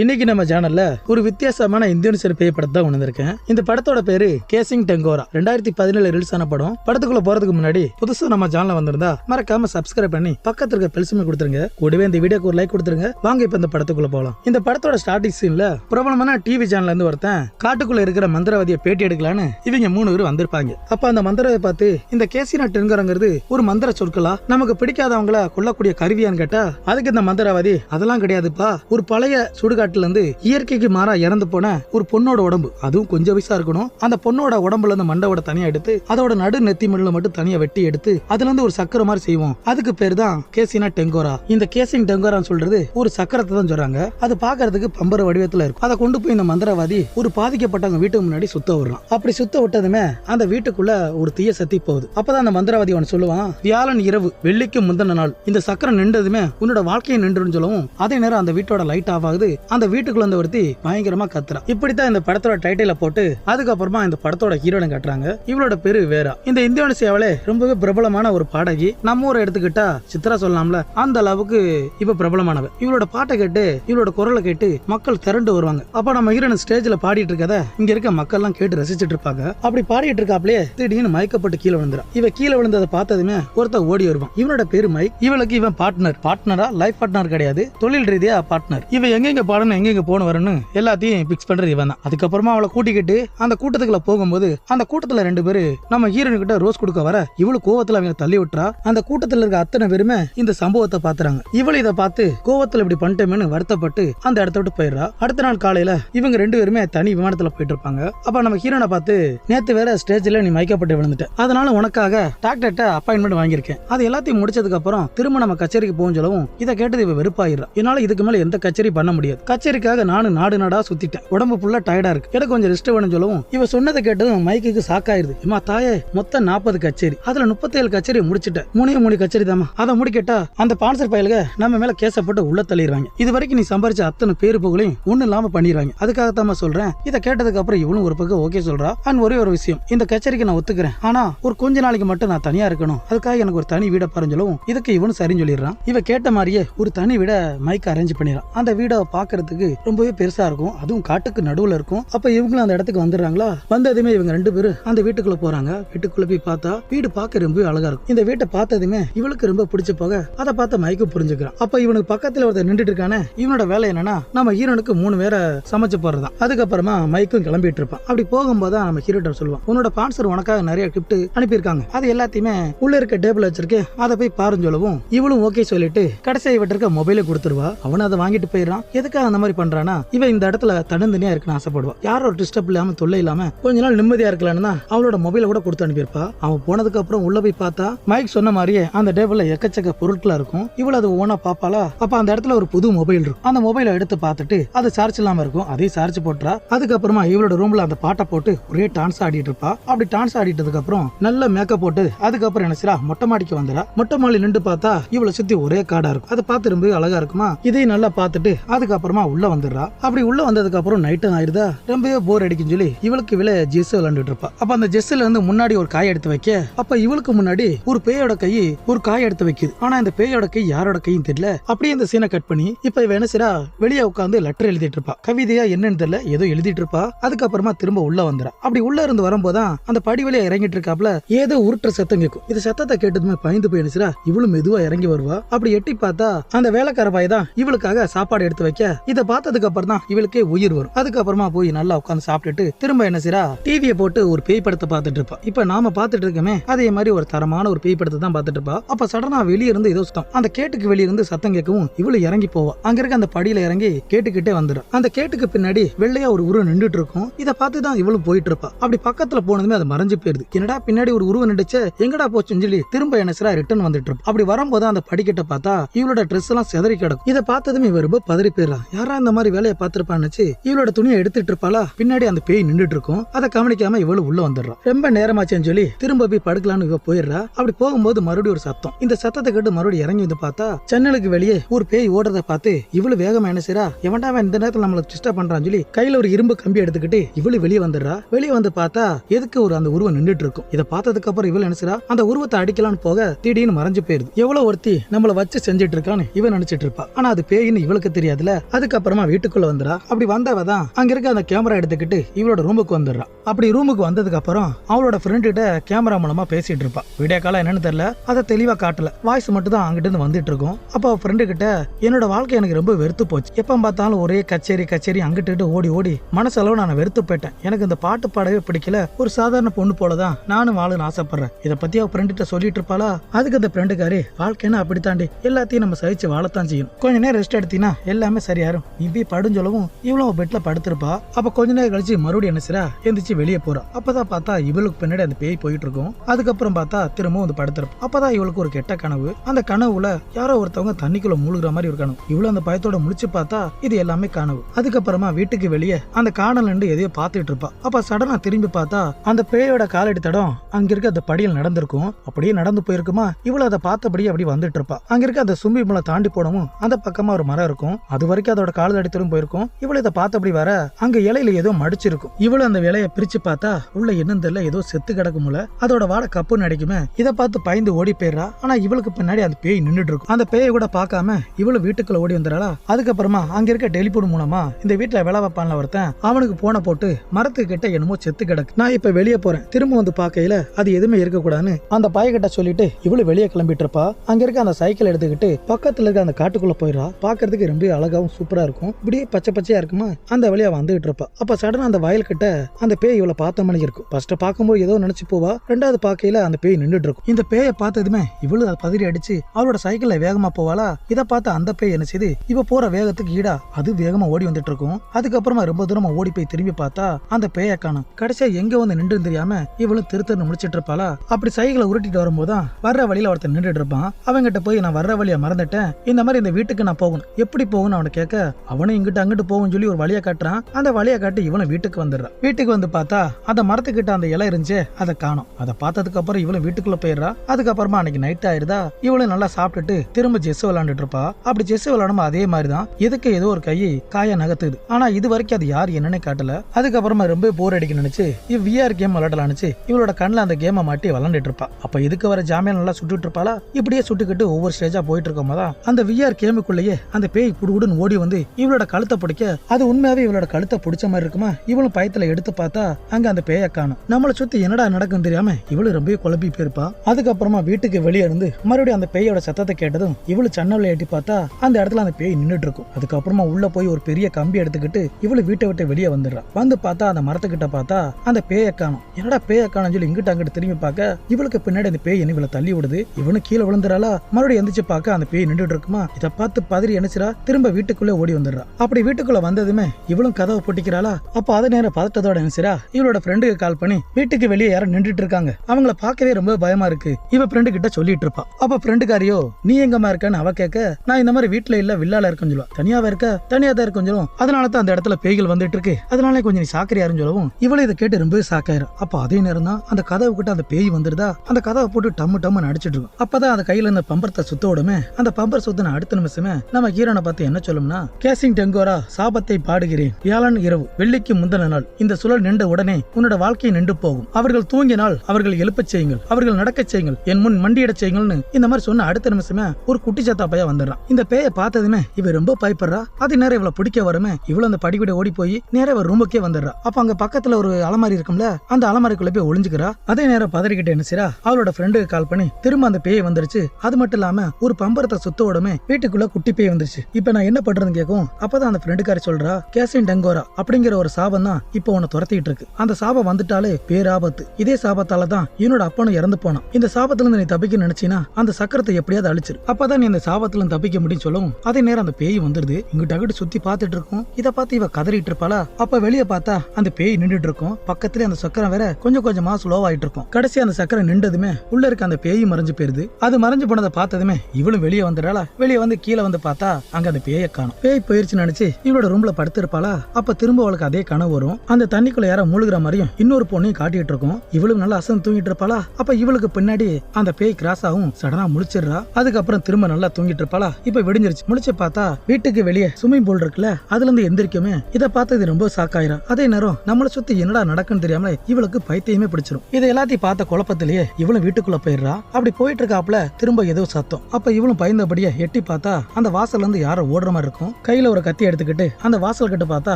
இன்னைக்கு நம்ம சேனல்ல ஒரு வித்தியாசமான இந்தியன் சிறு பேய் படத்தை தான் வந்திருக்கேன். இந்த படத்தோட பேரு கேசிங் டெங்கோரா ரெண்டாயிரத்தி பதினேழு ரிலீஸ் ஆன படம். படத்துக்குள்ள போறதுக்கு முன்னாடி புதுசா நம்ம சேனல்ல வந்திருந்தா மறக்காம சப்ஸ்கிரைப் பண்ணி பக்கத்துல இருக்க பெல்சுமே கொடுத்துருங்க. கூடவே இந்த வீடியோக்கு ஒரு லைக் கொடுத்துருங்க. வாங்க இப்ப இந்த படத்துக்குள்ள போலாம். இந்த படத்தோட ஸ்டார்டிங் சீன்ல பிரபலமான டிவி சேனல்ல இருந்து ஒருத்தன் காட்டுக்குள்ள இருக்கிற மந்திரவாதியை பேட்டி எடுக்கலான்னு இவங்க மூணு பேர் வந்திருப்பாங்க. அப்ப அந்த மந்திரவை பார்த்து இந்த கேசினா டெங்கோராங்கிறது ஒரு மந்திர சொற்களா? நமக்கு பிடிக்காதவங்கள கொல்லக்கூடிய கருவியான்னு கேட்டா அதுக்கு இந்த மந்திரவாதி அதெல்லாம் கிடையாதுப்பா. ஒரு பழைய சுடுகாட்டுல இருந்து இயற்கைக்கு மாறா இறந்து போன ஒரு பொண்ணோட உடம்பு. அதுவும் கொஞ்சம் வயசா இருக்கணும். அந்த பொண்ணோட உடம்புல இருந்து மண்டவோட தனியா எடுத்து அதோட நடு நெத்தி மண்டல மட்டும் தனியா வெட்டி எடுத்து அதுல இருந்து ஒரு சக்கரை மாதிரி செய்வோம். அதுக்கு பேர் தான் கேசினா டெங்கோரா. இந்த கேசிங் டெங்கோரான்னு சொல்றது ஒரு சக்கரத்தை தான் சொல்றாங்க. அது பாக்குறதுக்கு பம்பர வடிவத்துல இருக்கும். அதை கொண்டு போய் இந்த மந்திரவாதி ஒரு பாதிக்கப்பட்டவங்க வீட்டுக்கு முன்னாடி சுத்த விடுறான். அப்படி சுத்த விட்டதுமே அந்த வீட்டுக்குள்ள ஒரு தீய சக்தி போகுது. அப்பதான் அந்த மந்திரவாதி அவன் சொல்லுவான் வியாழன் இரவு வெள்ளிக்கு முந்தின நாள். இந்த சக்கரம் நின்றதுமே உன்னோட வாழ்க்கையை நின்றுன்னு சொல்லவும் அதே நேரம் அந்த வீட்டோட லைட் ஆஃப் ஆகுது. அந்த வீட்டுக்குள்ள ஒருத்தி பயங்கரமா கத்துறா. இப்படித்தான் இந்த படத்தோட டைட்டில போட்டு அதுக்கப்புறமா இந்த படத்தோட ஹீரோயின் கட்டுறாங்க. இவளோட பேரு வேரா இந்த இந்தோனேசியாவிலே ரொம்பவே பிரபலமான ஒரு பாடகி. நம்ம ஊரை எடுத்துக்கிட்டா சித்ரா சொல்லலாம்ல. அந்த அளவுக்கு இப்ப பிரபலமானவ. இவளோட பாட்டை கேட்டு இவளோட குரலை கேட்டு மக்கள் திரண்டு வருவாங்க. அப்ப நம்ம ஹீரோயின் ஸ்டேஜ்ல பாடிட்டு இருக்கத இங்க இருக்க மக்கள் எல்லாம் கேட்டு ரசிச்சிட்டு இருப்பாங்க. அப்படி பாடிட்டு இருக்காப்லயே திடீர்னு மயக்கப்பட்டு கீழே விழுந்துறா. இவ கீழே விழுந்ததை பார்த்ததுமே ஒருத்தன் ஓடி வருவான். இவனோட பேரு மைக் இவளுக்கு இவன் பார்ட்னர் பார்ட்னரா லைஃப் பார்ட்னர் கிடையாது. தொழில் ரீதியா பார்ட்னர் எங்க எங்க பாடணும் எங்கெங்க போகணும் வரணும் எல்லாத்தையும் பிக்ஸ் பண்ணுறது இவன் தான். அதுக்கப்புறமா அவளை கூட்டிக்கிட்டு அந்த கூட்டத்துக்குள்ள போகும்போது அந்த கூட்டத்தில் ரெண்டு பேர் நம்ம ஹீரோனு கிட்ட ரோஸ் கொடுக்க வர இவ்வளோ கோவத்தில் அவங்க தள்ளி விட்டுறா. அந்த கூட்டத்தில் இருக்க அத்தனை பேருமே இந்த சம்பவத்தை பாத்துறாங்க இவளை இதை பார்த்து கோவத்தில் இப்படி பண்ணிட்டோமேனு வருத்தப்பட்டு அந்த இடத்த விட்டு போயிடுறா. அடுத்த நாள் காலையில இவங்க ரெண்டு பேருமே தனி விமானத்தில் போயிட்டு இருப்பாங்க. அப்ப நம்ம ஹீரோனை பார்த்து நேத்து வேற ஸ்டேஜில் நீ மயக்கப்பட்டு விழுந்துட்ட. அதனால உனக்காக டாக்டர்கிட்ட அப்பாயின்மெண்ட் வாங்கியிருக்கேன். அது எல்லாத்தையும் முடிச்சதுக்கு அப்புறம் திரும்ப நம்ம கச்சேரிக்கு போகும் சொல்லவும் இதை கேட்டது இவ வெறுப்பாயிடுறா. என்னால இதுக்கு மேல எந்த கச்சேரி பண்ண முடியாது. கச்சேரிக்காக நானும் நாடு நாடா சுத்திட்டேன். உடம்பு ஃபுல்லா டயர்டா இருக்கு. எனக்கு கொஞ்சம் ரெஸ்ட் வேணும் சொல்லவும் இவ சொன்னதை கேட்டதும் மைக்குக்கு சாக்காயிருது இம்மா தாயே மொத்தம் நாற்பது கச்சேரி. அதுல முப்பத்தேழு கச்சேரி முடிச்சிட்டேன். மூணே மூணு கச்சேரி தாமா அதை முடிக்கட்டா அந்த பான்சர் பயலுக நம்ம மேல கேச போட்டு உள்ள தள்ளிடுவாங்க. இது வரைக்கும் நீ சம்பாரிச்ச அத்தனை பேரு புகழையும் ஒண்ணு இல்லாம பண்ணிடுவாங்க. அதுக்காகத்தாம்மா சொல்றேன். இதை கேட்டதுக்கு அப்புறம் இவனும் ஒரு பக்கம் ஓகே சொல்றா. அண்ட் ஒரே ஒரு விஷயம் இந்த கச்சேரிக்கு நான் ஒத்துக்கிறேன். ஆனா ஒரு கொஞ்ச நாளைக்கு மட்டும் நான் தனியா இருக்கணும். அதுக்காக எனக்கு ஒரு தனி வீடை பாருன்னு சொல்லவும் இதுக்கு இவனும் சரின்னு சொல்லிடுறான். இவ கேட்ட மாதிரியே ஒரு தனி வீட மைக் அரேஞ்ச் பண்ணிடுறான். அந்த வீடை பார்க்க பாக்குறதுக்கு ரொம்பவே பெருசா இருக்கும். அதுவும் காட்டுக்கு நடுவுல இருக்கும். அப்ப இவங்களும் அந்த இடத்துக்கு வந்துடுறாங்களா? வந்ததுமே இவங்க ரெண்டு பேரும் அந்த வீட்டுக்குள்ள போறாங்க. வீட்டுக்குள்ள போய் பார்த்தா வீடு பார்க்க ரொம்ப அழகா இருக்கும். இந்த வீட்டை பார்த்ததுமே இவளுக்கு ரொம்ப பிடிச்ச போக. அதை பார்த்த மைக்கு புரிஞ்சுக்கிறான். அப்ப இவனுக்கு பக்கத்துல ஒருத்தர் நின்றுட்டு இருக்கானே இவனோட வேலை என்னன்னா நம்ம ஹீரோனுக்கு மூணு பேரை சமைச்சு போறதான் அதுக்கப்புறமா மைக்கும் கிளம்பிட்டு இருப்பான். அப்படி போகும்போது நம்ம ஹீரோட்ட சொல்லுவான் உன்னோட பான்சர் உனக்காக நிறைய கிஃப்ட் அனுப்பியிருக்காங்க. அது எல்லாத்தையுமே உள்ள இருக்க டேபிள் வச்சிருக்கேன். அதை போய் பாருன்னு சொல்லவும். இவளும் ஓகே சொல்லிட்டு கடைசி இவட்டிருக்க மொபைலை கொடுத்துருவா. அவனும் அதை வாங்கிட்டு போயிடறான். எதுக்காக அந்த மாதிரி பண்றானா? இவன் இந்த இடத்துல தன்னந்தனியா இருக்குன்னு ஆசைப்படுவா யாரோட ஒரு டிஸ்டர்ப் இல்லாம தொல்லை இல்லாம கொஞ்ச நாள் நிம்மதியா இருக்கலாம்னு தான் அவளோட மொபைலை கூட கொடுத்து அனுப்பியிருப்பா. அவன் போனதுக்கு அப்புறம் உள்ள போய் பார்த்தா மைக் சொன்ன மாதிரியே அந்த டேபிள்ல எக்கச்சக்க பொருட்களா இருக்கும். இவ்வளவு அது ஓனா பாப்பாளா அப்ப அந்த இடத்துல ஒரு புது மொபைல் இருக்கும். அந்த மொபைலை எடுத்து பார்த்துட்டு அது சார்ஜ் இல்லாம இருக்கும். அதையும் சார்ஜ் போட்டுறா. அதுக்கப்புறமா இவளோட ரூம்ல அந்த பாட்டை போட்டு ஒரே டான்ஸ் ஆடிட்டு இருப்பா. அப்படி டான்ஸ் ஆடிட்டதுக்கு அப்புறம் நல்ல மேக்கப் போட்டு அதுக்கப்புறம் என்ன மொட்டை மாடிக்கு வந்துடா மொட்டை மாடி நின்று பார்த்தா இவளை சுத்தி ஒரே காடா இருக்கும். அதை பார்த்து ரொம்ப அழகா இருக்குமா? இதையும் நல்லா பார்த்துட்டு அதுக்கப்புறமா உள்ள வந்துடுறா. அப்படி உள்ள வந்ததுக்கு அப்புறம் நைட்டும் ஆயிடுதா ரொம்பவே போர் அடிக்குன்னு சொல்லி இவளுக்கு வில ஜெஸ் விளையாண்டுட்டு இருப்பா. அப்ப அந்த ஜெஸ்ல இருந்து முன்னாடி ஒரு காய் எடுத்து வைக்க. அப்ப இவளுக்கு முன்னாடி ஒரு பேயோட கை ஒரு காய் எடுத்து வைக்குது. ஆனா இந்த பேயோட கை யாரோட கையும் தெரியல. அப்படியே இந்த சீனை கட் பண்ணி இப்ப இவ என்ன செய்றா? வெளியே உட்காந்து லெட்டர் எழுதிட்டு இருப்பா. கவிதையா என்னன்னு தெரியல ஏதோ எழுதிட்டு இருப்பா. அதுக்கப்புறமா திரும்ப உள்ள வந்துடா அப்படி உள்ள இருந்து வரும்போதான் அந்த படி வழியா இறங்கிட்டு இருக்காப்ல ஏதோ உருட்டுற சத்தம் கேட்கும் இது சத்தத்தை கேட்டதுமே பயந்து போய் என்ன இவளும் மெதுவா இறங்கி வருவா. அப்படி எட்டி பார்த்தா அந்த வேலைக்கார பாய் தான் இவளுக்காக சாப்பாடு எடுத்து வைக்க இதை பார்த்ததுக்கு அப்புறம் தான் இவளுக்கே உயிர் வரும். அதுக்கப்புறமா போய் நல்லா உட்காந்து சாப்பிட்டுட்டு திரும்ப என்ன செய்றா? டிவியை போட்டு ஒரு பேய் படத்தை பார்த்துட்டு இருப்பா. இப்ப நாம பார்த்துட்டு இருக்கமே அதே மாதிரி ஒரு தரமான ஒரு பேய் படத்தை தான் பார்த்துட்டு இருப்பா. அப்ப சடனா வெளிய இருந்து ஏதோ சுத்தம். அந்த கேட்டுக்கு வெளியே இருந்து சத்தம் கேட்கவும் இவளும் இறங்கி போவா. அங்க இருக்க அந்த படியில இறங்கி கேட்டுக்கிட்டே வந்துடும் அந்த கேட்டுக்கு பின்னாடி வெள்ளையா ஒரு உருவம் நின்றுட்டு இருக்கும். இதை பார்த்து தான் இவளும் போயிட்டு இருப்பா. அப்படி பக்கத்துல போனதுமே அது மறைஞ்சு போயிருது. என்னடா பின்னாடி ஒரு உருவம் நின்றுச்சு எங்கடா போச்சுன்னு சொல்லி திரும்ப என்ன செய்றா? ரிட்டர்ன் வந்துட்டு இருப்பா. அப்படி வரும்போது அந்த படிக்கட்டை பார்த்தா இவளோட ட்ரெஸ் எல்லாம் செதறி கிடக்கும். இதை பார்த்ததுமே இவ ரொம்ப பதறி போயிடலாம் யாரா இந்த மாதிரி வேலையை பார்த்திருப்பான்னு இவளோட துணியை எடுத்துட்டு இருப்பாளா? பின்னாடி அந்த பேய் நின்றுட்டு இருக்கும் அதை கவனிக்காம இவளு உள்ள வந்துடுறா. ரொம்ப நேரமாச்சேன்னு சொல்லி திரும்ப போய் படுக்கலான்னு இவ போயிடுறா. அப்படி போகும்போது மறுபடியும் ஒரு சத்தம். இந்த சத்தத்தை கேட்டு மறுபடியும் இறங்கி வந்து பார்த்தா ஜன்னலுக்கு வெளியே ஒரு பேய் ஓடுறத பார்த்து இவ்வளவு வேகமா என்ன செய்றா? எவன்டா அவன் இந்த நேரத்துல நம்மள டிஸ்டர்ப் பண்றான்னு சொல்லி கையில ஒரு இரும்பு கம்பி எடுத்துக்கிட்டு இவளு வெளியே வந்துடுறா. வெளியே வந்து பார்த்தா எதுக்கு ஒரு அந்த உருவம் நின்றுட்டு இருக்கும் இதை பார்த்ததுக்கு அப்புறம் இவள் நினைச்சா அந்த உருவத்தை அடிக்கலாம்னு போக திடீர்னு மறைஞ்சு போயிருது. எவ்வளவு ஒருத்தி நம்மள வச்சு செஞ்சுட்டு இருக்கான்னு இவன் நினைச்சிட்டு இருப்பா. ஆனா அது பேயின்னு இவளுக்கு தெரியாதுல அது அதுக்கப்புறமா வீட்டுக்குள்ள வந்துடா அப்படி வந்தவ தான் அங்க இருக்க அந்த கேமரா எடுத்துக்கிட்டு இவளோட ரூமுக்கு வந்துடுறா அப்படி ரூமுக்கு வந்ததுக்கு அப்புறம் அவளோட ஃப்ரெண்டு கிட்ட கேமரா மூலமா பேசிட்டு இருப்பா. வீடியோ காலா என்னன்னு தெரியல. அதை தெளிவா காட்டல. வாய்ஸ் மட்டும் தான் அங்கிட்ட இருந்து வந்துட்டு இருக்கும். அப்போ அவ ஃப்ரெண்டு கிட்ட என்னோட வாழ்க்கை எனக்கு ரொம்ப வெறுத்து போச்சு. எப்ப பார்த்தாலும் ஒரே கச்சேரி கச்சேரி அங்கிட்டு ஓடி ஓடி மனசளவு நான் வெறுத்து போயிட்டேன். எனக்கு இந்த பாட்டு பாடவே பிடிக்கல. ஒரு சாதாரண பொண்ணு போலதான் நானும் வாழுன்னு ஆசைப்படுறேன். இதை பத்தி அவ ஃப்ரெண்டு கிட்ட சொல்லிட்டு இருப்பாளா? அதுக்கு அந்த ஃப்ரெண்டுக்காரே வாழ்க்கைன்னா அப்படித்தாண்டி. எல்லாத்தையும் நம்ம சகிச்சு வாழத்தான் செய்யும் கொஞ்ச நேரம் ரெஸ்ட் எடுத்தீங்கன்னா எல்லாமே சரியாரும் இப்படி படுஞ்சொல்லவும் இவ்வளவு பெட்ல படுத்திருப்பா. அப்ப கொஞ்ச நேரம் கழிச்சு மறுபடியும் என்ன செய்றா? எந்திரிச்சு வெளியே போறா. அப்பதான் பார்த்தா இவளுக்கு பின்னாடி அந்த பேய் போயிட்டு இருக்கும் அதுக்கப்புறம் பார்த்தா திரும்பவும் வந்து படுத்திருப்பா. அப்பதான் இவளுக்கு ஒரு கெட்ட கனவு. அந்த கனவுல யாரோ ஒருத்தவங்க தண்ணிக்குள்ள மூழ்கிற மாதிரி ஒரு கனவு இவ்வளவு அந்த பயத்தோட முழிச்சு பார்த்தா இது எல்லாமே கனவு. அதுக்கப்புறமா வீட்டுக்கு வெளியே அந்த காணல் நின்று எதையோ பார்த்துட்டு இருப்பா. அப்ப சடனா திரும்பி பார்த்தா அந்த பேயோட காலடி தடம் அங்க இருக்க அந்த படியில் நடந்திருக்கும். அப்படியே நடந்து போயிருக்குமா? இவ்வளவு அதை பார்த்தபடியே அப்படி வந்துட்டு இருப்பா. அங்க இருக்க அந்த சும்பி மலை தாண்டி போனவும் அந்த பக்கமா ஒரு மரம் இருக்கும். அது வரைக்கும் அதோட காலடி திரும்ப போயிருக்கும். இவளை இதை பார்த்தபடி வர அங்க இலையில ஏதோ மடிச்சிருக்கும். இவளும் அந்த விலையை பிரிச்சு பார்த்தா உள்ள என்னன்னு தெரியல ஏதோ செத்து கிடக்கும்ல. அதோட வாட கப்புன்னு அடிக்குமே. இதை பார்த்து பயந்து ஓடி போயிடுறா. ஆனா இவளுக்கு பின்னாடி அந்த பேய் நின்றுட்டு இருக்கும். அந்த பேயை கூட பார்க்காம இவளும் வீட்டுக்குள்ள ஓடி வந்துடுறாளா அதுக்கப்புறமா அங்க இருக்க டெலிபோன் மூலமா இந்த வீட்டுல வேலை வைப்பான்ல ஒருத்தன் அவனுக்கு போன போட்டு மரத்துக்கு கிட்ட என்னமோ செத்து கிடக்கு. நான் இப்ப வெளியே போறேன். திரும்ப வந்து பார்க்கையில அது எதுவுமே இருக்கக்கூடாதுன்னு அந்த பையகிட்ட சொல்லிட்டு இவளு வெளியே கிளம்பிட்டு இருப்பா. அங்க இருக்க அந்த சைக்கிள் எடுத்துக்கிட்டு பக்கத்துல இருக்க அந்த காட்டுக்குள்ள போயிடா பாக்குறதுக்கு ரொம்ப அழகாவும் சூப்பரா இருக்கும். இப்படியே பச்சை பச்சையா இருக்குமா? அந்த வழியா வந்துகிட்டு இருப்பா. அப்ப சடனா அந்த வயல் கிட்ட அந்த பேய் இவ்வளவு பார்த்த மாதிரி இருக்கும். ஃபர்ஸ்ட் பார்க்கும்போது ஏதோ நினைச்சு போவா. ரெண்டாவது பார்க்கையில அந்த பேய் நின்றுட்டு இருக்கும். இந்த பேயை பார்த்ததுமே இவ்வளவு அதை பதறி அடிச்சு அவளோட சைக்கிள்ல வேகமா போவாளா? இதை பார்த்து அந்த பேய் என்ன செய்யுது இவ போற வேகத்துக்கு ஈடா? அது வேகமா ஓடி வந்துட்டு இருக்கும். அதுக்கப்புறமா ரொம்ப தூரமா ஓடி போய் திரும்பி பார்த்தா அந்த பேயை காணும். கடைசியா எங்க வந்து நின்று தெரியாம இவளும் திரு முடிச்சிட்டு இருப்பாளா? அப்படி சைக்கிளை உருட்டிட்டு வரும்போதுதான் வர்ற வழியில ஒருத்தன் நின்றுட்டு இருப்பான். அவன்கிட்ட போய் நான் வர்ற வழியை மறந்துட்டேன். இந்த மாதிரி இந்த வீட்டுக்கு நான் போகணும். எப்படி போகணும்? அவனை கேட்க அவனும் இங்கிட்டு அங்கிட்டு போகும் சொல்லி ஒரு வழியை காட்டுறான். அந்த வழியை காட்டி இவனும் வீட்டுக்கு வந்துடுறான். வீட்டுக்கு வந்து பார்த்தா அந்த மரத்துக்கிட்ட அந்த இலை இருந்துச்சு அதை காணும். அதை பார்த்ததுக்கு அப்புறம் இவளும் வீட்டுக்குள்ள போயிடுறா. அதுக்கப்புறமா அன்னைக்கு நைட் ஆயிருதா? இவளும் நல்லா சாப்பிட்டுட்டு திரும்ப செஸ் விளையாண்டுட்டு இருப்பா. அப்படி செஸ் விளையாடும் அதே மாதிரி தான் எதுக்கு ஏதோ ஒரு கை காய நகர்த்துது. ஆனா இது வரைக்கும் அது யார் என்னன்னே காட்டல. அதுக்கப்புறமா ரொம்ப போர் அடிக்க நினைச்சு இவ் விஆர் கேம் விளையாடலாம்னு இவளோட கண்ணில் அந்த கேமை மாட்டி விளாண்டுட்டு இருப்பா. அப்ப இதுக்கு வர ஜாமியா நல்லா சுட்டுட்டு இருப்பாளா? இப்படியே சுட்டுக்கிட்டு ஒவ்வொரு ஸ்டேஜா போயிட்டு இருக்கும் போதான் அந்த விஆர் கேமுக்குள்ளேயே அந்த பேய் குடுகுடுன்னு ஓடி வந்து இவளோட கழுத்தை பிடிக்க அது உண்மையாவே இவளோட கழுத்தை பிடிச்ச மாதிரி இருக்குமா? இவளும் பயத்துல எடுத்து பார்த்தா அங்க அந்த பேயை காணும். நம்மளை சுத்தி என்னடா நடக்கும் தெரியாம இவளு ரொம்ப குழப்பி போயிருப்பா. அதுக்கப்புறமா வீட்டுக்கு வெளியே இருந்து மறுபடியும் அந்த பேயோட சத்தத்தை கேட்டதும் இவளு சன்னல எட்டி பார்த்தா அந்த இடத்துல அந்த பேய் நின்றுட்டு இருக்கும். அதுக்கப்புறமா உள்ள போய் ஒரு பெரிய கம்பி எடுத்துக்கிட்டு இவளு வீட்டை விட்டு வெளியே வந்துடுறா. வந்து பார்த்தா அந்த மரத்துக்கிட்ட பார்த்தா அந்த பேயை காணும். என்னடா பேயை காணும் சொல்லி இங்கிட்ட அங்கிட்டு திரும்பி பார்க்க இவளுக்கு பின்னாடி அந்த பேய் என்ன இவளை தள்ளி விடுது. இவனு கீழே விழுந்துறாளா? மறுபடியும் எந்திரிச்சு பார்க்க அந்த பேய் நின்றுட்டு இருக்குமா? இதை பார்த்து பதறி என்னச்சுரா திரும்ப வீட்டுக்குள்ளே ஓடி வந்துடுறா. அப்படி வீட்டுக்குள்ள வந்ததுமே இவளும் கதவை பொட்டிக்கிறாளா? அப்ப அது நேரம் பதட்டத்தோட நினைச்சிரா இவளோட ஃப்ரெண்டுக்கு கால் பண்ணி வீட்டுக்கு வெளியே யாரும் நின்றுட்டு இருக்காங்க. அவங்கள பார்க்கவே ரொம்ப பயமா இருக்கு. இவ ஃப்ரெண்டு கிட்ட சொல்லிட்டு இருப்பா. அப்ப ஃப்ரெண்டுக்காரியோ நீ எங்கம்மா இருக்கன்னு அவ கேட்க நான் இந்த மாதிரி வீட்டுல இல்ல வில்லால இருக்கேன்னு சொல்லுவா. தனியாவே இருக்க? தனியா தான் இருக்கும் சொல்லுவோம். அதனால தான் அந்த இடத்துல பேய்கள் வந்துட்டு இருக்கு. அதனால கொஞ்சம் நீ சாக்கரியாருன்னு சொல்லவும் இவளை இதை கேட்டு ரொம்ப சாக்காயிரும் அப்ப அதே நேரம் தான் அந்த கதவு கிட்ட அந்த பேய் வந்துருதா? அந்த கதவை போட்டு டம்மு டம்முன்னு அடிச்சிட்டு இருக்கும். அப்பதான் அந்த கையில இருந்த பம்பரத்தை சுத்த விடுமே அந்த பம்பர் சுத்தின அடுத்த நிமிஷமே நம்ம ஹீரோனை பார்த்து என்ன சொல்லும்னா கேசிங் டெங்கோரா சாபத்தை பாடுகிறேன். வியாழன் இரவு வெள்ளிக்கு முந்தின நாள். இந்த சுழல் நின்ற உடனே உன்னோட வாழ்க்கை நின்று போகும். அவர்கள் தூங்கினால் அவர்கள் எழுப்பச் செய்யுங்கள். அவர்கள் நடக்கச் செய்யுங்கள். என் முன் மண்டியிடச் செய்யுங்கள்னு இந்த மாதிரி சொன்ன அடுத்த நிமிஷமே ஒரு குட்டி சத்தா பையன் வந்துடுறான். இந்த பேயை பார்த்ததுமே இவ ரொம்ப பயப்படுறா. அது நேரம் இவ்வளவு பிடிக்க வருமே இவ்வளவு அந்த படிக்கூட ஓடி போய் நேரம் இவ ரூமுக்கே வந்துடுறா. அப்ப அங்க பக்கத்துல ஒரு அலமாரி இருக்கும்ல அந்த அலமாரிக்குள்ள போய் ஒளிஞ்சுக்கிறா. அதே நேரம் பதறிக்கிட்டு என்ன செய்றா? அவளோட ஃப்ரெண்டுக்கு கால் பண்ணி திரும்ப அந்த பேய் வந்துருச்சு. அது மட்டும் இல்லாம ஒரு பம்பரத்தை சுத்த உடமே வீட்டுக்குள்ள குட்டி பேய் வந்துருச்சு. இப்ப நான் என்ன பண்றதுங்க பண்றதுன்னு கேட்கும். அப்பதான் அந்த ஃப்ரெண்டுக்காரி சொல்றா கேசின் டெங்கோரா? அப்படிங்கிற ஒரு சாபம் தான் இப்போ உன்னை துரத்திட்டு இருக்கு. அந்த சாபம் வந்துட்டாலே பேராபத்து. இதே சாபத்தால தான் இவனோட அப்பனும் இறந்து போனான். இந்த சாபத்துல இருந்து நீ தப்பிக்க நினைச்சினா அந்த சக்கரத்தை எப்படியாவது அழிச்சிரு. அப்பதான் நீ அந்த சாபத்துல இருந்து தப்பிக்க முடியும் சொல்லவும் அதே நேரம் அந்த பேய் வந்துருது. இங்கிட்ட அங்கிட்டு சுத்தி பாத்துட்டு இருக்கும். இத பார்த்து இவ கதறிட்டு இருப்பாளா? அப்ப வெளியே பார்த்தா அந்த பேய் நின்றுட்டு இருக்கும். பக்கத்துல அந்த சக்கரம் வேற கொஞ்சம் கொஞ்சமா ஸ்லோ ஆயிட்டு இருக்கும். கடைசி அந்த சக்கரம் நின்றதுமே உள்ள இருக்க அந்த பேய் மறைஞ்சு போயிருது. அது மறைஞ்சு போனதை பார்த்ததுமே இவளும் வெளியே வந்துடுறாளா? வெளியே வந்து கீழே வந்து பார்த்தா அங்க அந்த பேயை காணும். பேய் போயிருச்சு நினைச்சு இவளோட ரூம்ல படுத்திருப்பாளா? அப்ப திரும்ப அவளுக்கு அதே கனவு வரும். அந்த தண்ணிக்குள்ள யாரோ மூழ்கிற மாதிரியும் இன்னொரு பொண்ணையும் காட்டிட்டு இருக்கும். இவளும் நல்லா அசந்து தூங்கிட்டு இருப்பாளா? அப்ப இவளுக்கு பின்னாடி அந்த பேய் கிராஸ் ஆகும். சடனா முழிச்சிடுறா. அதுக்கப்புறம் திரும்ப நல்லா தூங்கிட்டு இருப்பாளா? இப்ப விடிஞ்சிருச்சு. முழிச்சு பார்த்தா வீட்டுக்கு வெளியே ஸ்விம்மிங் பூல் இருக்குல்ல அதுல இருந்து எந்திரிக்குமே. இதை பார்த்து இது ரொம்ப சாக்காயிரும் அதே நேரம் நம்மளை சுத்தி என்னடா நடக்குன்னு தெரியாமல இவளுக்கு பைத்தியமே பிடிச்சிரும். இதை எல்லாத்தையும் பார்த்த குழப்பத்திலேயே இவளும் வீட்டுக்குள்ள போயிடுறா. அப்படி போயிட்டு இருக்காப்ல திரும்ப ஏதோ சத்தம். அப்ப இவளும் பயந்தபடியே எட்டி பார்த்தா அந்த வாசல்ல இருந்து யாரோ ஓடுற மாதிரி இருக்கும். கையில ஒரு கத்தி எடுத்துக்கிட்டு அந்த வாசல் கிட்ட பார்த்தா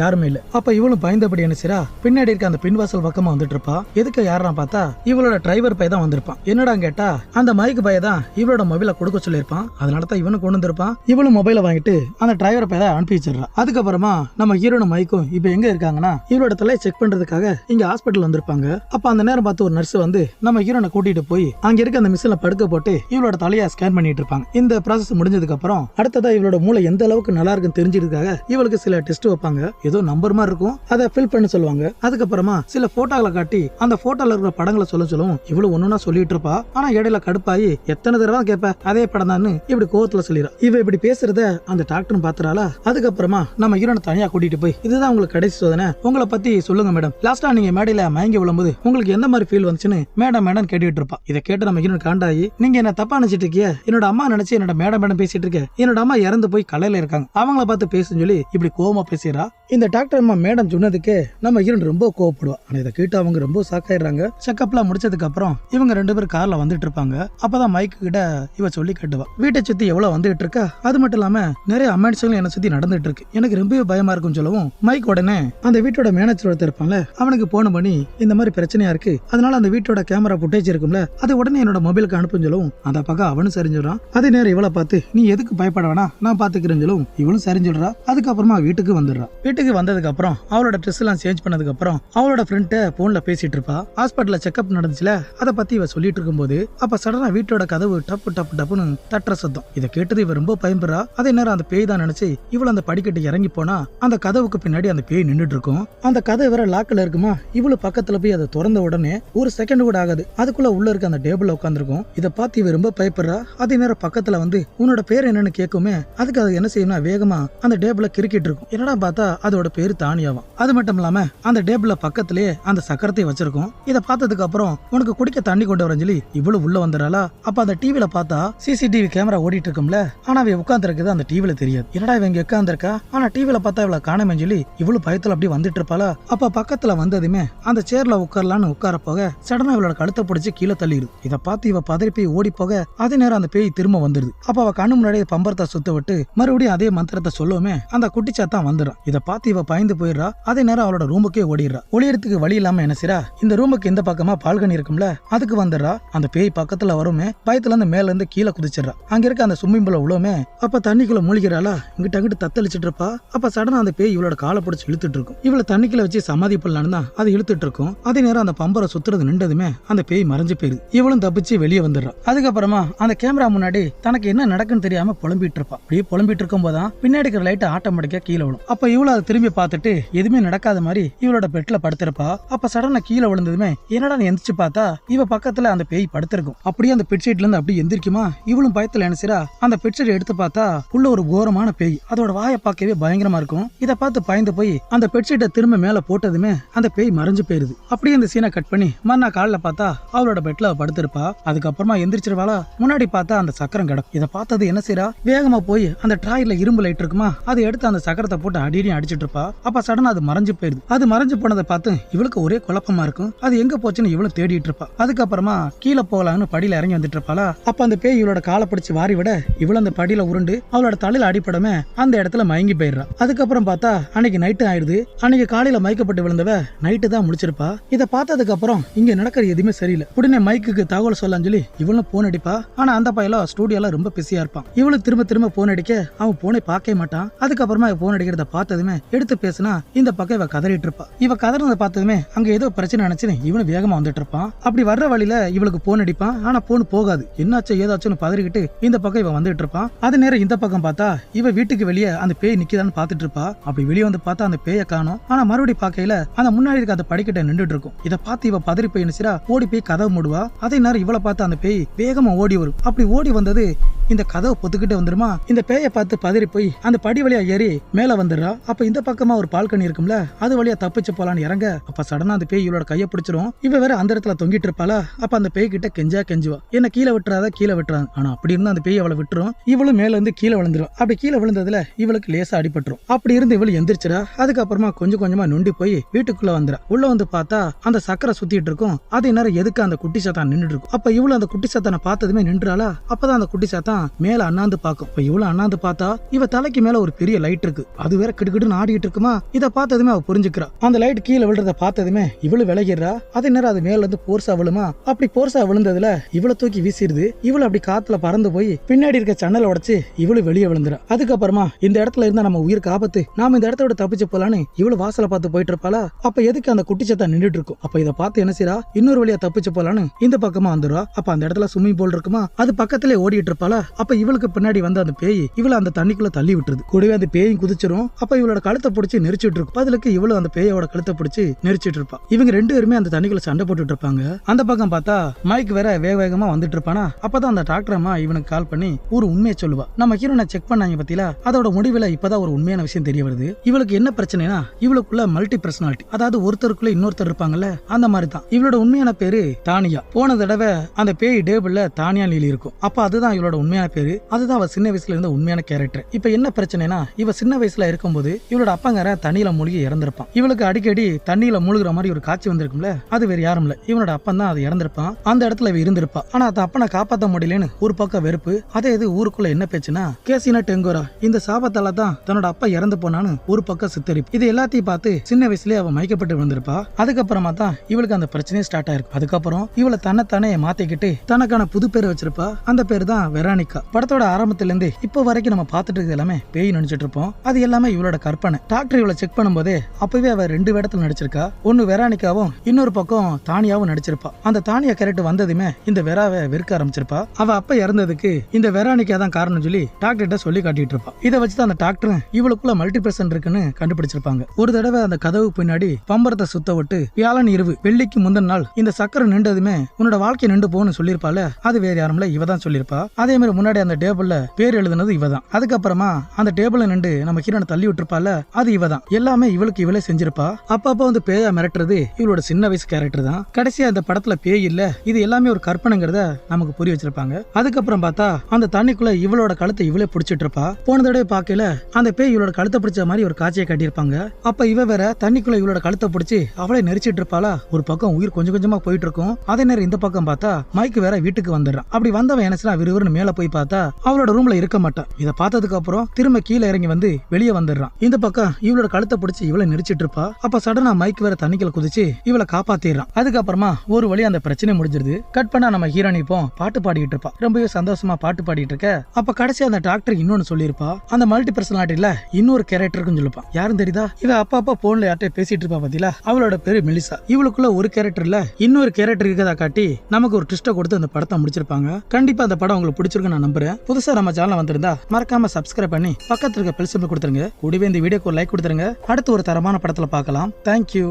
யாருமே இல்ல. அப்ப இவளும் பயந்தபடி நினைச்சிரா பின்னாடி இருக்க அந்த பின்வாசல் பக்கமா வந்துட்டு இருப்பா. எதுக்கு யாரா பார்த்தா இவளோட டிரைவர் பைய தான் வந்திருப்பான். என்னடா கேட்டா அந்த மைக் பைய தான் இவளோட மொபைல கொடுக்க சொல்லியிருப்பான். அதனால தான் இவனு கொண்டு வந்திருப்பான். இவளும் மொபைலை வாங்கிட்டு அந்த டிரைவர் பைய தான் அனுப்பி வச்சிடறா. அதுக்கப்புறமா நம்ம ஹீரோனும் மைக்கும் இப்ப எங்க இருக்காங்கன்னா இவளோட தலையை செக் பண்றதுக்காக இங்க ஹாஸ்பிட்டல் வந்திருப்பாங்க. அப்ப அந்த நேரம் பார்த்து ஒரு நர்ஸ் வந்து நம்ம ஹீரோனை கூட்டிட்டு போய் அங்க இருக்க அந்த மிஷின்ல படுக்க போட்டு இவளோட தலையை ஸ்கேன் பண்ணிட்டு இருப்பாங்க. இந்த ப்ராசஸ் முடிஞ்சதுக்கு அப்புறம் அடுத்ததா இவளோட மூளை எந்த அளவுக்கு நல்லா இருக்குன்னு தெரிஞ்சுக்கிறதுக்காக இவளுக்கு சில டெஸ்ட் வைப்பாங்க. ஏதோ நம்பர் மாதிரி இருக்கும் அதை ஃபில் பண்ண சொல்லுவாங்க. அதுக்கப்புறமா சில போட்டோகளை காட்டி அந்த போட்டோல இருக்கிற படங்களை சொல்ல சொல்லவும் இவ்வளவு ஒண்ணுனா சொல்லிட்டு இருப்பா. ஆனா இடையில கடுப்பாயி எத்தனை தடவை கேட்ப அதே படம் தான் இப்படி கோவத்துல சொல்லிடுறா இவ இப்படி பேசுறத அந்த டாக்டர் பாத்துறாளா? அதுக்கப்புறமா நம்ம ஹீரோனை தனியா கூட்டிட்டு போய் இதுதான் உங்களுக்கு கடைசி சோதனை. உங்களை பத்தி சொல்லுங்க மேடம் லாஸ்டா நீங்க மேடையில மயங்கி விழும்போது உங்களுக்கு எந்த மாதிரி ஃபீல் வந்துச்சுன்னு மேடம் மேடம் கேட்டுட்டு இருப்பா. இதை கேட்டு நம்ம ஹீரோன் காண்டாயி நீங்க என்ன தப்பா நினைச்சிட்டு இருக்கிய? என்னோட அம்மா நினைச்சு என்னோட மேடம் மேடம் பேசிட்டு இருக்க. என்னோட அம்மா இறந்து போய் கலையில இருக்காங்க. அவங்கள பார்த்து பேசுன்னு சொல்லி இப்படி கோவமா பேசுறா இந்த டாக்டர் அம்மா மேடம் சொன்னதுக்கு நம்ம இரண்டு ரொம்ப கோவப்படுவோம் ஆனா இதை கேட்டு அவங்க ரொம்ப சாக்காயிடுறாங்க செக்கப்லாம் முடிச்சதுக்கு அப்புறம் இவங்க ரெண்டு பேரும் கார்ல வந்துட்டு இருப்பாங்க. அப்பதான் மைக்கு கிட்ட இவ சொல்லி கட்டுவா. வீட்டை சுத்தி எவ்வளவு வந்துட்டு இருக்கா? அது மட்டும் இல்லாம நிறைய அமெண்ட்ஸ்களும் என்ன சுத்தி நடந்துட்டு இருக்கு. எனக்கு ரொம்பவே பயமா இருக்கும்னு சொல்லவும் மைக் உடனே அந்த வீட்டோட மேனேஜர் ஒருத்தர் இருப்பான்ல அவனுக்கு போன பண்ணி இந்த மாதிரி பிரச்சனையா இருக்கு. அதனால அந்த வீட்டோட கேமரா ஃபுட்டேஜ் இருக்கும்ல அது உடனே என்னோட மொபைலுக்கு அனுப்புன்னு சொல்லவும் அந்த பக்கம் அவனும் சரிஞ்சிடுறான். அதே நேரம் இவளை பார்த்து நீ எதுக்கு பயப்பட வேணாம்? நான் பாத்துக்கிறேன்னு சொல்லவும் இவளும் சரிஞ்சிடுறா அதுக்கப்புறமா வீட்டுக்கு வந்துடுறா. வீட்டுக்கு வந்ததுக்கு அப்புறம் அவளோட ட்ரெஸ் எல்லாம் சேஞ்ச் பண்ணதுக்கு அப்புறம் அவளோட ஃப்ரெண்ட்ட போன்ல பேசிட்டு இருப்பா. ஹாஸ்பிட்டல்ல செக்அப் நடந்துச்சுல அதை பத்தி இவ சொல்லிட்டு இருக்கும்போது அப்ப சடனா வீட்டோட கதவு டப்பு டப்பு டப்புன்னு தட்டுற சத்தம். இதை கேட்டது இவ ரொம்ப பயன்படுறா அதே நேரம் அந்த பேய் தான் நினைச்சு இவள் அந்த படிக்கட்டு இறங்கி போனா அந்த கதவுக்கு பின்னாடி அந்த பேய் நின்றுட்டு இருக்கும். அந்த கதை வேற லாக்கில் இருக்குமா? இவளு பக்கத்துல போய் அதை திறந்த உடனே ஒரு செகண்ட் கூட ஆகாது. அதுக்குள்ள உள்ள இருக்க அந்த டேபிள் உட்காந்துருக்கும் இதை பார்த்து இவ ரொம்ப பயப்படுறா. அதே நேரம் பக்கத்துல வந்து உன்னோட பேர் என்னன்னு கேட்குமே. அதுக்கு அது என்ன செய்யணும் வேகமா அந்த டேபிள கிரிக்கிட்டு இருக்கும். என்னடா பார்த்தா அதோட பேரு தானியாவும் அது மட்டும் இல்லாம அந்த டேபிள பக்கத்திலேயே அந்த சக்கரத்தை வச்சிருக்கும். இதை பார்த்ததுக்கு அப்புறம் உனக்கு குடிக்க தண்ணி கொண்டு வரேன் சொல்லி இவ்வளவு உள்ள வந்துடாளா அப்ப அந்த டிவில பார்த்தா சிசிடிவி கேமரா ஓடிட்டு இருக்கும்ல. ஆனா அவ உட்காந்துருக்குது அந்த டிவில தெரியாது. என்னடா இவங்க உட்காந்துருக்கா ஆனா டிவில பார்த்தா இவளை காணமே சொல்லி இவ்வளவு பயத்துல அப்படி வந்துட்டு இருப்பாளா? அப்ப பக்கத்துல வந்ததுமே அந்த சேர்ல உட்காரலான்னு உட்கார போக சடனா இவளோட கழுத்தை பிடிச்சி கீழே தள்ளிடுது. இதை பார்த்து இவ பதறி போய் ஓடி போக அதே நேரம் அந்த பேய் திரும்ப வந்துருது. அப்ப அவ கண்ணு முன்னாடியே பம்பரத்தை சுத்த விட்டு மறுபடியும் அதே மந்திரத்தை சொல்லவுமே அந்த குட்டிச்சாத்தான் வந்துடும் இதை பார்த்து இவ பயந்து போயிடுறா. அதே நேரம் அவளோட ரூமுக்கே ஓடிடுறா. ஒளியறதுக்கு வழி இல்லாம என்ன செய்றா இந்த ரூமுக்கு இந்த பக்கமா பால்கனி இருக்கும்ல அதுக்கு வந்துடுறா. அந்த பேய் பக்கத்துல வருமே பயத்துல இருந்து மேல இருந்து கீழே குதிச்சிடுறா. அங்க இருக்க அந்த ஸ்விம்மிங் பூல உழுவுமே அப்ப தண்ணிக்குள்ள மூழ்கிறாளா? இங்கிட்ட அங்கிட்டு தத்தளிச்சிட்டு இருப்பா. அப்ப சடனா அந்த பேய் இவளோட காலை பிடிச்சி இழுத்துட்டு இருக்கும். இவளை தண்ணிக்குள்ள வச்சு சமாதி பண்ணலான்னு தான் அது இழுத்துட்டு இருக்கும். அதே நேரம் அந்த பம்பரை சுத்துறது நின்றதுமே அந்த பேய் மறைஞ்சு போயிருது இவளும் தப்பிச்சு வெளியே வந்துடுறா. அதுக்கப்புறமா அந்த கேமரா முன்னாடி தனக்கு என்ன நடக்குன்னு தெரியாம புலம்பிட்டு இருப்பா. அப்படியே புலம்பிட்டு இருக்கும் போதான் பின்னாடி இருக்கிற லைட் ஆட்டோமேட்டிக்கா கீழே விழும். அப்ப இவளை அதை திரும்பி பார்த்துட்டு எதுவுமே நடக்காத மாதிரி இவளோட பெட்ல படுத்திருப்பா. அப்ப சடனா கீழே விழுந்ததுமே என்னடா எந்திரிச்சு பார்த்தா இவ பக்கத்துல அந்த பேய் படுத்திருக்கும். அப்படியே அந்த பெட்ஷீட்ல இருந்து அப்படியே எந்திரிக்குமா? இவளும் பயத்துல நினைச்சிரா அந்த பெட்ஷீட் எடுத்து பார்த்தா உள்ள ஒரு கோரமான பேய். அதோட வாயை பார்க்கவே பயங்கரமா இருக்கும். இதை பார்த்து பயந்து போய் அந்த பெட்ஷீட்டை திரும்ப மேல போட்டதுமே அந்த பேய் மறைஞ்சு போயிருது. அப்படியே இந்த சீனை கட் பண்ணி மறுநாள் காலைல பார்த்தா அவளோட பெட்ல படுத்திருப்பா. அதுக்கப்புறமா எந்திரிச்சிருவாளா? முன்னாடி பார்த்தா அந்த சக்கரம் கிடக்கும். இதை பார்த்தது என்ன செய்யறா வேகமா போய் அந்த டிராயில இரும்பு லைட் இருக்குமா? அதை எடுத்து அந்த சக்கரத்தை போட்டு அடியடி அடிச்சிட்டு இருப்பா. அப்ப சடனா அது மறைஞ்சு போயிடுது அது மறைஞ்சு போனதை பார்த்து இவளுக்கு ஒரே குழப்பமா இருக்கும். அது எங்க போச்சுன்னு இவளும் தேடிட்டு இருப்பா. அதுக்கப்புறமா கீழே போகலான்னு படியில இறங்கி வந்துட்டு இருப்பாளா? அப்ப அந்த பேய் இவளோட காலை பிடிச்சி வாரி விட இவளும் அந்த படியில உருண்டு அவளோட தலையில அடிப்படமே அந்த இடத்துல மயங்கி போயிடுறா. அதுக்கப்புறம் பார்த்தா அன்னைக்கு நைட்டு ஆயிடுது அன்னைக்கு காலையில மயக்கப்பட்டு விழுந்தவ நைட்டு தான் முடிச்சிருப்பா இதை பார்த்ததுக்கு அப்புறம் இங்க நடக்கிற எதுவுமே சரியில்லை. உடனே மைக்குக்கு தகவல் சொல்லலாம்னு சொல்லி இவளும் போன் அடிப்பா. ஆனா அந்த பையல ஸ்டூடியோல ரொம்ப பிஸியா இருப்பான். இவளும் திரும்ப திரும்ப போன் அடிக்க அவன் போனை பார்க்கவே மாட்டான். அதுக்கப்புறமா போன் அடிக்கிறத பார்த்ததுமே எடுத்து பேசினா இந்த பக்கம் இவ கதறிட்டு இருப்பா. இவ கதறத பார்த்ததுமே அங்க ஏதோ பிரச்சனை நினைச்சுன்னு இவனு வேகமா வந்துட்டு இருப்பான். அப்படி வர்ற வழியில இவளுக்கு போன் அடிப்பான். ஆனா போன் போகாது. என்னாச்சோ ஏதாச்சும்னு பதறிக்கிட்டு இந்த பக்கம் இவன் வந்துட்டு இருப்பான். அது நேரம் இந்த பக்கம் பார்த்தா இவ வீட்டுக்கு வெளியே அந்த பேய் நிக்கதான்னு பாத்துட்டு இருப்பா. அப்படி வெளியே வந்து பார்த்தா அந்த பேயை காணும். ஆனா மறுபடி பார்க்கையில அந்த முன்னாடி இருக்க அந்த படிக்கட்ட நின்றுட்டு இருக்கும். இதை பார்த்து இவ பதறி போய் நினைச்சா ஓடி போய் கதவு மூடுவா. அதே நேரம் இவளை பார்த்து அந்த பேய் வேகமா ஓடி வரும். அப்படி ஓடி வந்தது இந்த கதவை பொத்துக்கிட்டு வந்துருமா? இந்த பேயை பார்த்து பதறி போய் அந்த படி வழியா ஏறி மேல வந்துடுறா. அப்ப இந்த பக்கமா ஒரு பால்கனி இருக்கும்ல அது வழியா தப்பிச்சு போலான்னு இறங்க. அப்ப சடனா அந்த பேய் இவளோட கையை பிடிச்சிரும். இவ வேற அந்த இடத்துல தொங்கிட்டு இருப்பாளா? அப்ப அந்த பேய் கிட்ட கெஞ்சா கெஞ்சுவா. என்ன கீழே விட்டுறாத கீழே விட்டுறாங்க ஆனா அப்படி இருந்தா அந்த பேய் அவளை விட்டுரும். இவளும் மேல இருந்து கீழே விழுந்துரும். அப்படி கீழே விழுந்ததுல இவளுக்கு லேசா அடிபட்டுரும். அப்படி இருந்து இவள் எந்திரிச்சிரா அதுக்கப்புறமா கொஞ்சம் கொஞ்சமா நொண்டி போய் வீட்டுக்குள்ள வந்துடா. உள்ள வந்து பார்த்தா அந்த சக்கரை சுத்திட்டு இருக்கும். அதே நேரம் எதுக்கு அந்த குட்டி சாத்தான் நின்றுட்டு இருக்கும். அப்ப இவளும் அந்த குட்டி சாத்தானை பார்த்ததுமே நின்றாளா? அப்பதான் அந்த குட்டி சாத்தான் மேல அண்ணாந்து பார்க்கும். இப்ப இவ்வளவு அண்ணாந்து பார்த்தா இவ தலைக்கு மேல ஒரு பெரிய லைட் இருக்கு. அது வேற கிடுக்கிடுன்னு ஆடிட்டு இருக்குமா? இத பார்த்ததுமே அவ புரிஞ்சுக்கிறா. அந்த லைட் கீழே விழுறத பார்த்ததுமே இவளு விலகிடுறா. அதே நேரம் அது மேல இருந்து போர்ஸா விழுமா? அப்படி போர்ஸா விழுந்ததுல இவளை தூக்கி வீசிடுது. இவளு அப்படி காத்துல பறந்து போய் பின்னாடி இருக்க சன்னலை உடைச்சு இவளு வெளியே விழுந்துறா. அதுக்கப்புறமா இந்த இடத்துல இருந்தா நம்ம உயிருக்கு ஆபத்து. நாம இந்த இடத்த விட தப்பிச்சு போலான்னு இவளு வாசல பார்த்து போயிட்டு இருப்பாளா? அப்ப எதுக்கு அந்த குட்டி சத்தா நின்றுட்டு இருக்கும்? அப்ப இதை பார்த்து என்ன செய்யறா இன்னொரு வழியா தப்பிச்சு போலான்னு இந்த பக்கமா வந்துடுறா. அப்ப அந்த இடத்துல சும்மிங் பூல் இருக்குமா? அது பக்கத்திலே ஓடிட்டு இருப்பாளா? அப்ப இவளுக்கு பின்னாடி வந்து அந்த பேய் இவள அந்த தண்ணிக்குள்ள தள்ளி விட்டுருது. கூடவே அந்த பேயும் குதிச்சிரும். அப்ப இவளோட கழுத்தை பிடிச்சி நெரிச்சிட்டு இருக்கும். பதிலுக்கு இவளும் அந்த பேயோட கழுத்தை பிடிச்சி நெரிச்சிட்டு இருப்பா. இவங்க ரெண்டு பேருமே அந்த தண்ணிக்குள்ள சண்டை போட்டுட்டு இருப்பாங்க. அந்த பக்கம் பார்த்தா மைக் வேற வேக வேகமா வந்துட்டு இருப்பானா? அப்பதான் அந்த டாக்டர் அம்மா இவனுக்கு கால் பண்ணி ஒரு உண்மையை சொல்லுவா. நம்ம ஹீரோனை செக் பண்ணாங்க பத்தியா? அதோட முடிவுல இப்பதான் ஒரு உண்மையான விஷயம் தெரிய வருது. இவளுக்கு என்ன பிரச்சனைனா இவளுக்குள்ள மல்டி பர்சனாலிட்டி அதாவது ஒருத்தருக்குள்ள இன்னொருத்தர் இருப்பாங்கல்ல அந்த மாதிரி தான் இவளோட உண்மையான பேரு தானியா. போன தடவை அந்த பேய் டேபிள்ல தானியா நீலி இருக்கும். அப்ப அதுதான் இவளோட உண்மையான பேரு. அதுதான் அவ சின்ன வயசுல இருந்த உண்மையான கேரக்டர் இப்போ என்ன பிரச்சனைனா இவ சின்ன வயசுல இருக்கும்போது இவளோட அப்பங்கார தண்ணியில மூழ்கி இறந்திருப்பான். இவளுக்கு அடிக்கடி தண்ணியில மூழ்கிற மாதிரி ஒரு காட்சி வந்திருக்கும்ல அது வேற யாரும் இல்ல. இவனோட அப்பன் தான் அது இறந்திருப்பான். அந்த இடத்துல இவ இருந்திருப்பா. ஆனா அந்த அப்பனை காப்பாத்த முடியலன்னு ஒரு பக்கம் வெறுப்பு. அதே இது ஊருக்குள்ள என்ன பேச்சுன்னா கேசினா டெங்கோரா இந்த சாபத்தால தான் தன்னோட அப்பா இறந்து போனான்னு ஒரு பக்கம் சித்தரிப்பு. இது எல்லாத்தையும் பார்த்து சின்ன வயசுலயே அவ மயக்கப்பட்டு விழுந்திருப்பா. அதுக்கப்புறமா தான் இவளுக்கு அந்த பிரச்சனையே ஸ்டார்ட் ஆயிருக்கும் அதுக்கப்புறம் இவளை தன்னைத்தானே மாத்திக்கிட்டு தனக்கான புது பேர் வச்சிருப்பா. அந்த பேர் தான் வெரானிகா. படத்தோட ஆரம்பத்துல இருந்து இப்போ வரைக்கும் நம்ம பார்த்துட்டு இருக்கிறது எல்லாமே பேய் நினைச்சிட்டு இருப்போம் அது எல்லாமே இவளோட கற்பனை. டாக்டர் இவளை செக் பண்ணும்போதே அப்பவே அவ ரெண்டு இடத்துல நடிச்சிருக்கா. ஒன்னு வெரானிக்காவும் இன்னொரு பக்கம் தானியாவும் நடிச்சிருப்பா. அந்த தானியா கேரக்டர் வந்ததுமே இந்த வெராவை வெறுக்க ஆரம்பிச்சிருப்பா. அவ அப்ப இறந்ததுக்கு இந்த வெரானிக்கா தான் காரணம் சொல்லி டாக்டர்கிட்ட சொல்லி காட்டிட்டு இருப்பா. இதை வச்சு தான் அந்த டாக்டர் இவளுக்குள்ள மல்டிபிரசன் இருக்குன்னு கண்டுபிடிச்சிருப்பாங்க. ஒரு தடவை அந்த கதவு பின்னாடி பம்பரத்தை சுத்த விட்டு வியாழன் இரவு வெள்ளிக்கு முந்தின நாள் இந்த சக்கரை நின்றதுமே உன்னோட வாழ்க்கை நின்று போன்னு சொல்லியிருப்பால அது வேற யாரும்ல இவ தான் சொல்லியிருப்பா. அதே மாதிரி முன்னாடி அந்த டேபிள்ல பேர் எழுதுனது இவ தான் அதுக்கப்புறமா அந்த டேபிளில் நின்று நம்ம ஹீரோனை தள்ளி விட்டுருப்பால அது இவ தான் எல்லாமே இவளுக்கு இவளே செஞ்சிருப்பா. அப்பப்போ வந்து பேயா மிரட்டுறது இவளோட சின்ன வயசு கேரக்டர் தான். கடைசியா அந்த படத்துல பேய் இல்ல இது எல்லாமே ஒரு கற்பனைங்கிறத நமக்கு புரிய வச்சிருப்பாங்க. அதுக்கப்புறம் பார்த்தா அந்த தண்ணிக்குள்ள இவளோட கழுத்தை இவளே பிடிச்சிட்டு இருப்பா போன தடவை பார்க்கல அந்த பேய் இவளோட கழுத்தை பிடிச்ச மாதிரி ஒரு காட்சியை கட்டியிருப்பாங்க. அப்ப இவ வேற தண்ணிக்குள்ள இவளோட கழுத்தை பிடிச்சி அவளே நெரிச்சிட்டு இருப்பாளா ஒரு பக்கம் உயிர் கொஞ்சம் கொஞ்சமா போயிட்டு இருக்கும் அதே நேரம் இந்த பக்கம் பார்த்தா மைக் வேற வீட்டுக்கு வந்துடுறான். அப்படி வந்தவன் என்ன விறுவிறுன்னு மேல போய் பார்த்தா அவளோட ரூம்ல இருக்க மாட்டான். இதை பார்த்ததுக்கு அப்புறம் அப்புறம் திரும்ப கீழே இறங்கி வந்து வெளியே வந்துடுறான். இந்த பக்கம் இவளோட கழுத்தை பிடிச்சி இவளை நெரிச்சிட்டு இருப்பா. அப்ப சடனா மைக் வேற தண்ணிக்கல குதிச்சு இவளை காப்பாத்திடுறான். அதுக்கப்புறமா ஒரு வழி அந்த பிரச்சனை முடிஞ்சிருது. கட் பண்ணா நம்ம ஹீரோனி இப்போ பாட்டு பாடிட்டு இருப்பா. ரொம்பவே சந்தோஷமா பாட்டு பாடிட்டு இருக்க. அப்ப கடைசி அந்த டாக்டர் இன்னொன்னு சொல்லியிருப்பா. அந்த மல்டி பர்சனாலிட்டியில இன்னொரு கேரக்டருக்குன்னு சொல்லிருப்பான் யாரும் தெரியுதா? இவ அப்பா அப்பா போன்ல யார்கிட்ட பேசிட்டு இருப்பா பாத்தீங்களா? அவளோட பேரு மெலிசா. இவளுக்குள்ள ஒரு கேரக்டர் இல்ல இன்னொரு கேரக்டர் இருக்கதா காட்டி நமக்கு ஒரு ட்விஸ்ட கொடுத்து அந்த படத்தை முடிச்சிருப்பாங்க. கண்டிப்பா அந்த படம் உங்களுக்கு பிடிச்சிருக்குன்னு நான் நம்புறேன். புதுசா நம்ம சேனல் வந்திருந்தா மறக்காம சப்ஸ்கிரைப் பண்ணி பக்கத்துல இருக்க பெல் சிம்பிள் கொடுத்துருங்க. கூடவே இந்த வீடியோக்கு ஒரு லைக் கொடுத்துருங்க. அடுத்து ஒரு தரமான படத்துல பார்க்கலாம். தேங்க்யூ